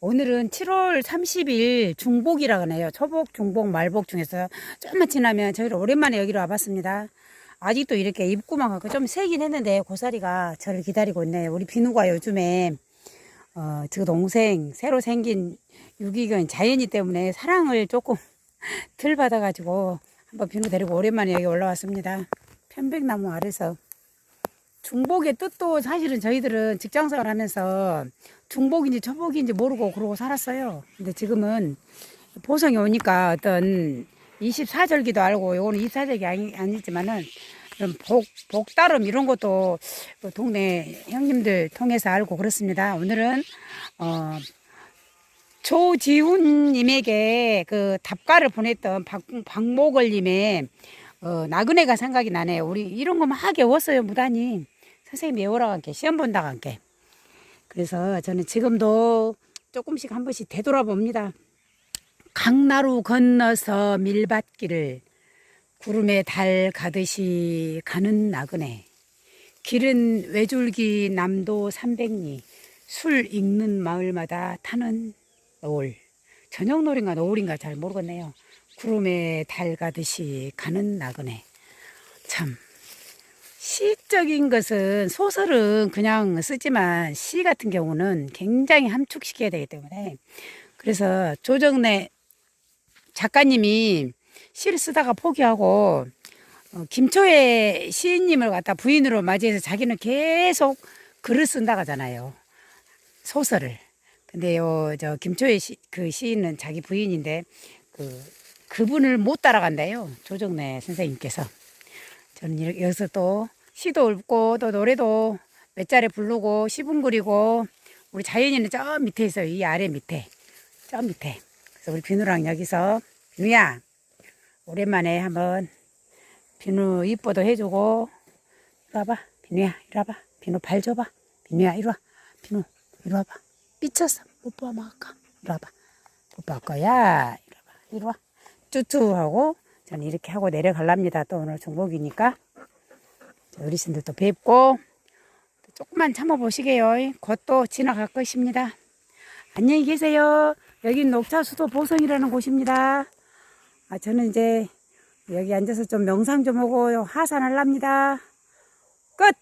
오늘은 7월 30일 중복이라 그러네요. 초복, 중복, 말복 중에서 조금만 지나면 저희를 오랜만에 여기로 와봤습니다. 아직도 이렇게 입구만 갖고 좀 세긴 했는데 고사리가 저를 기다리고 있네요. 우리 비누가 요즘에 어, 저 동생 새로 생긴 유기견 자연이 때문에 사랑을 조금 덜 받아가지고 한번 비누 데리고 오랜만에 여기 올라왔습니다. 편백나무 아래서 중복의 뜻도 사실은 저희들은 직장생활 하면서 중복인지 초복인지 모르고 그러고 살았어요. 근데 지금은 보성이 오니까 어떤 24절기도 알고 요거는 24절기 아니, 아니지만은 이런 복, 복다름 이런 것도 그 동네 형님들 통해서 알고 그렇습니다. 오늘은 어 조지훈님에게 그 답가를 보냈던 박, 박모걸님의 어, 나그네가 생각이 나네요. 우리 이런 거 막 외웠어요, 무단히. 선생님이 외우라고 함께, 시험 본다고 함께. 그래서 저는 지금도 조금씩 한 번씩 되돌아봅니다. 강나루 건너서 밀밭길을 구름에 달 가듯이 가는 나그네. 길은 외줄기 남도 삼백리 술 익는 마을마다 타는 노을. 저녁놀인가 노을인가 잘 모르겠네요. 구름에 달 가듯이 가는 나그네. 참. 시적인 것은 소설은 그냥 쓰지만 시 같은 경우는 굉장히 함축시켜야 되기 때문에 그래서 조정래 작가님이 시를 쓰다가 포기하고 어, 김초의 시인님을 갖다 부인으로 맞이해서 자기는 계속 글을 쓴다 하잖아요. 소설을. 근데 요, 저 김초의 시, 그 시인은 자기 부인인데 그 그분을 못 따라간대요. 조정래 선생님께서. 저는 이렇게 여기서 또 시도 읽고 또 노래도 몇 자리 부르고 시분 그리고 우리 자연이는 저 밑에 있어요. 이 아래 밑에. 저 밑에. 그래서 우리 비누랑 여기서 비누야 오랜만에 한번 비누 이뻐도 해주고 이리 와봐. 비누야 이리 와봐. 비누 발 줘봐. 비누야 이리 와. 비누 이리 와봐. 삐쳤어. 뽀뽀 한번 할까? 이리 와봐. 뽀뽀할 거야. 이리 와봐. 이리 와. 쭈쭈 하고 저는 이렇게 하고 내려갈랍니다. 또 오늘 종복이니까. 자, 어르신들도 뵙고 조금만 참아보시게요. 곧 또 지나갈 것입니다. 안녕히 계세요. 여긴 녹차수도 보성이라는 곳입니다. 아, 저는 이제 여기 앉아서 좀 명상 좀 하고 하산하랍니다. 끝!